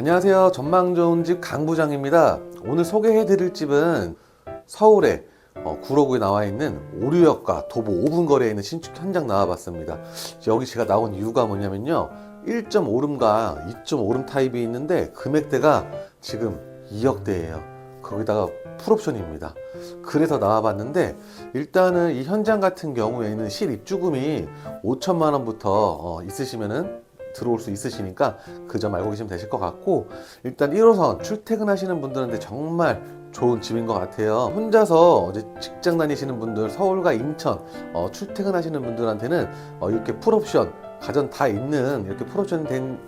안녕하세요. 전망 좋은 집 강부장입니다. 오늘 소개해 드릴 집은 서울에 어, 구로구에 나와 있는 오류역과 도보 5분 거리에 있는 신축 현장 나와 봤습니다. 여기 제가 나온 이유가 뭐냐면요. 1.5룸과 2.5룸 타입이 있는데 금액대가 지금 2억대예요. 거기다가 풀옵션입니다. 그래서 나와봤는데 일단은 이 현장 같은 경우에는 실입주금이 5천만 원부터 어, 있으시면은 들어올 수 있으시니까 그 점 알고 계시면 되실 것 같고 일단 1호선 출퇴근하시는 분들한테 정말 좋은 집인 것 같아요. 혼자서 이제 직장 다니시는 분들 서울과 인천 어, 출퇴근하시는 분들한테는 어, 이렇게 풀옵션 가전 다 있는 이렇게 풀옵션 된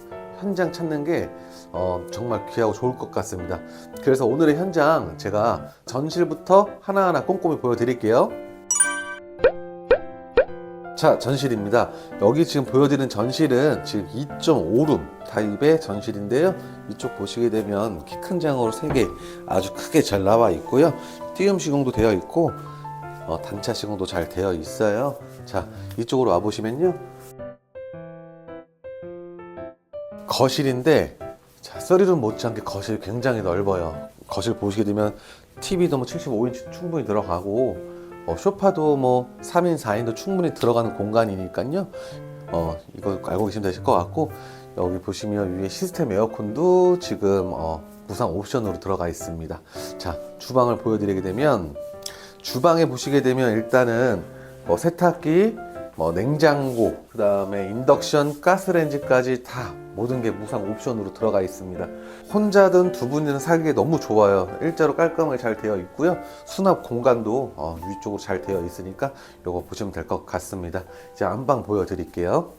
현장 찾는 게 어, 정말 귀하고 좋을 것 같습니다. 그래서 오늘의 현장 제가 전실부터 하나하나 꼼꼼히 보여드릴게요. 자, 전실입니다. 여기 지금 보여드리는 전실은 지금 2.5룸 타입의 전실인데요. 이쪽 보시게 되면 키 큰 장으로 3개 아주 크게 잘 나와 있고요. 띄움 시공도 되어 있고 어, 단차 시공도 잘 되어 있어요. 자, 이쪽으로 와 보시면요. 거실인데 자, 쓰리룸 못지않게 거실 굉장히 넓어요. 거실 보시게 되면 TV도 뭐 75인치 충분히 들어가고 어, 소파도 뭐 3인, 4인도 충분히 들어가는 공간이니까요. 어, 이거 알고 계시면 되실 것 같고 여기 보시면 위에 시스템 에어컨도 지금 어, 무상 옵션으로 들어가 있습니다. 자, 주방을 보여드리게 되면 주방에 보시게 되면 일단은 뭐 세탁기, 뭐 냉장고, 그 다음에 인덕션, 가스레인지까지 다 모든 게 무상 옵션으로 들어가 있습니다. 혼자든 두 분이든 살기에 너무 좋아요. 일자로 깔끔하게 잘 되어 있고요. 수납 공간도 어, 위쪽으로 잘 되어 있으니까 이거 보시면 될 것 같습니다. 이제 안방 보여드릴게요.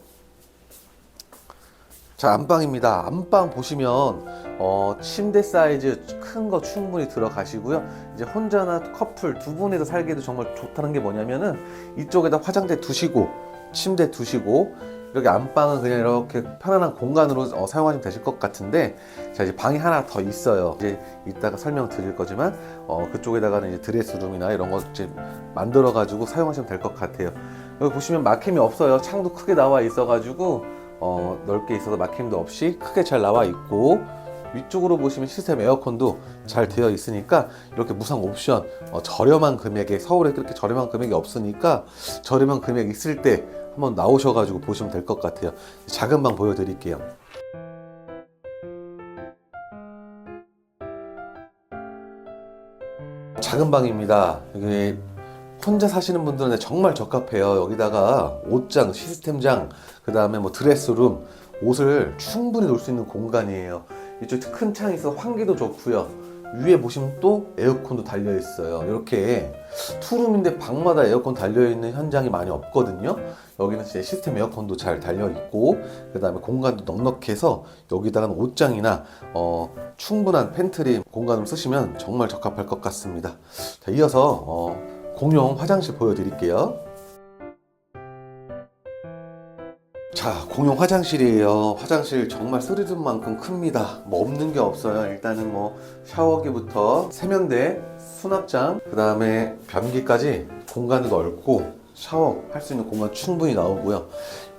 자 안방입니다. 안방 보시면 어, 침대 사이즈 큰 거 충분히 들어가시고요. 이제 혼자나 커플 두 분이서 살기에도 정말 좋다는 게 뭐냐면은 이쪽에다 화장대 두시고 침대 두시고 이렇게 안방은 그냥 이렇게 편안한 공간으로 어, 사용하시면 되실 것 같은데 자 이제 방이 하나 더 있어요. 이제 이따가 설명 드릴 거지만 어, 그쪽에다가는 이제 드레스룸이나 이런 거 이제 만들어 가지고 사용하시면 될 것 같아요. 여기 보시면 막힘이 없어요. 창도 크게 나와 있어 가지고 어, 넓게 있어서 막힘도 없이 크게 잘 나와 있고 위쪽으로 보시면 시스템 에어컨도 잘 되어 있으니까 이렇게 무상 옵션 어, 저렴한 금액에 서울에 그렇게 저렴한 금액이 없으니까 저렴한 금액 있을 때 한번 나오셔가지고 보시면 될 것 같아요. 작은 방 보여드릴게요. 작은 방입니다. 여기 혼자 사시는 분들은 정말 적합해요. 여기다가 옷장, 시스템장, 그 다음에 뭐 드레스룸, 옷을 충분히 놓을 수 있는 공간이에요. 이쪽 큰 창이 있어 환기도 좋고요. 위에 보시면 또 에어컨도 달려 있어요. 이렇게 투룸인데 방마다 에어컨 달려 있는 현장이 많이 없거든요. 여기는 진짜 시스템 에어컨도 잘 달려 있고 그 다음에 공간도 넉넉해서 여기다가는 옷장이나 어, 충분한 팬트리 공간으로 쓰시면 정말 적합할 것 같습니다. 자, 이어서 어, 공용 화장실 보여드릴게요. 자, 공용 화장실이에요. 화장실 정말 쓰리룸만큼 큽니다. 뭐 없는 게 없어요. 일단은 뭐 샤워기부터 세면대, 수납장, 그 다음에 변기까지 공간도 넓고 샤워할 수 있는 공간 충분히 나오고요.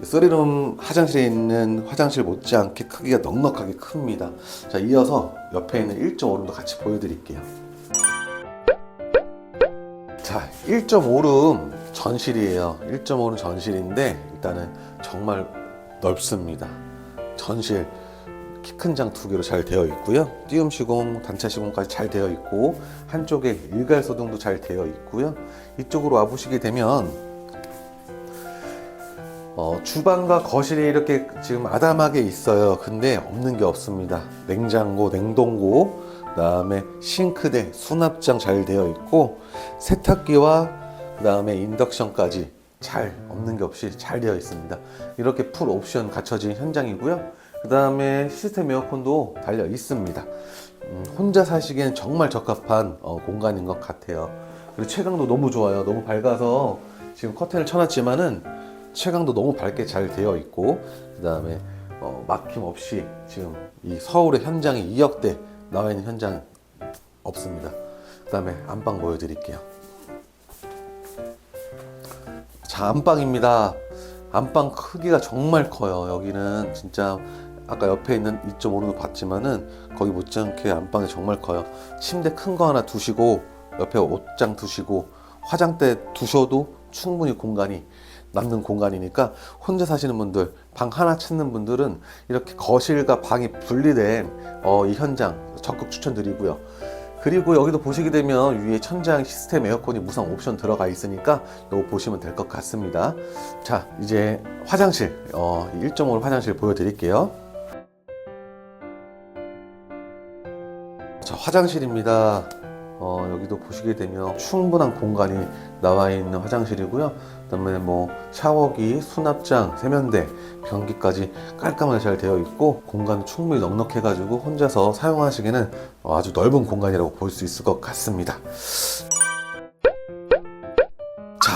쓰리룸 화장실에 있는 화장실 못지않게 크기가 넉넉하게 큽니다. 자, 이어서 옆에 있는 1.5룸도 같이 보여드릴게요. 자, 1.5룸 전실이에요. 1.5룸 전실인데 일단은 정말 넓습니다. 전실 키 큰 장 두 개로 잘 되어 있고요. 띄움 시공, 단차 시공까지 잘 되어 있고 한쪽에 일괄 소등도 잘 되어 있고요. 이쪽으로 와 보시게 되면 어, 주방과 거실이 이렇게 지금 아담하게 있어요. 근데 없는 게 없습니다. 냉장고, 냉동고, 그 다음에 싱크대, 수납장 잘 되어 있고 세탁기와 그다음에 인덕션까지 잘 없는 게 없이 잘 되어 있습니다. 이렇게 풀 옵션 갖춰진 현장이고요. 그다음에 시스템 에어컨도 달려 있습니다. 음, 혼자 사시기엔 정말 적합한 어, 공간인 것 같아요. 그리고 채광도 너무 좋아요. 너무 밝아서 지금 커튼을 쳐놨지만은 채광도 너무 밝게 잘 되어 있고 그다음에 어, 막힘 없이 지금 이 서울의 현장이 2억대 나와 있는 현장 없습니다. 그 다음에 안방 보여드릴게요. 자 안방입니다. 안방 크기가 정말 커요. 여기는 진짜 아까 옆에 있는 2.5로 봤지만은 거기 못지않게 안방이 정말 커요. 침대 큰 거 하나 두시고 옆에 옷장 두시고 화장대 두셔도 충분히 공간이 남는 공간이니까 혼자 사시는 분들 방 하나 찾는 분들은 이렇게 거실과 방이 분리된 어, 이 현장 적극 추천드리고요. 그리고 여기도 보시게 되면 위에 천장 시스템 에어컨이 무상 옵션 들어가 있으니까 이거 보시면 될 것 같습니다. 자, 이제 화장실, 어, 1.5 화장실 보여드릴게요. 자, 화장실입니다. 어, 여기도 보시게 되면 충분한 공간이 나와 있는 화장실이고요. 그다음에 뭐 샤워기, 수납장, 세면대, 변기까지 깔끔하게 잘 되어 있고 공간 충분히 넉넉해가지고 혼자서 사용하시기에는 아주 넓은 공간이라고 볼 수 있을 것 같습니다. 자,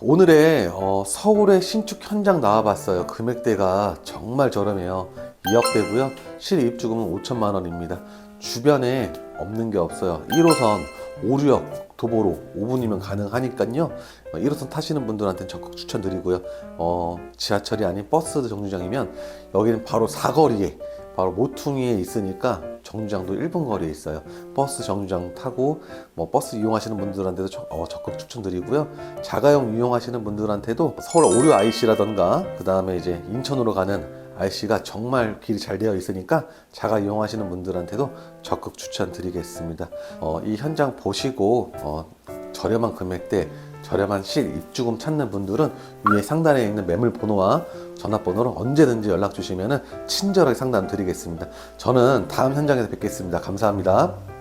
오늘의 어, 서울의 신축 현장 나와봤어요. 금액대가 정말 저렴해요. 2억대고요. 실입주금은 5천만 원입니다. 주변에 없는 게 없어요. 1호선 오류역 도보로 5분이면 가능하니까요. 어, 1호선 타시는 분들한테는 적극 추천드리고요. 어, 지하철이 아닌 버스 정류장이면 여기는 바로 사거리에 바로 모퉁이에 있으니까 정류장도 1분 거리에 있어요. 버스 정류장 타고 뭐 버스 이용하시는 분들한테도 적, 어, 적극 추천드리고요. 자가용 이용하시는 분들한테도 서울 오류 IC라던가 그 다음에 이제 인천으로 가는 IC가 정말 길이 잘 되어 있으니까 자가 이용하시는 분들한테도 적극 추천드리겠습니다. 어, 이 현장 보시고 어, 저렴한 금액대 저렴한 실 입주금 찾는 분들은 위에 상단에 있는 매물 번호와 전화번호로 언제든지 연락 주시면 친절하게 상담 드리겠습니다. 저는 다음 현장에서 뵙겠습니다. 감사합니다.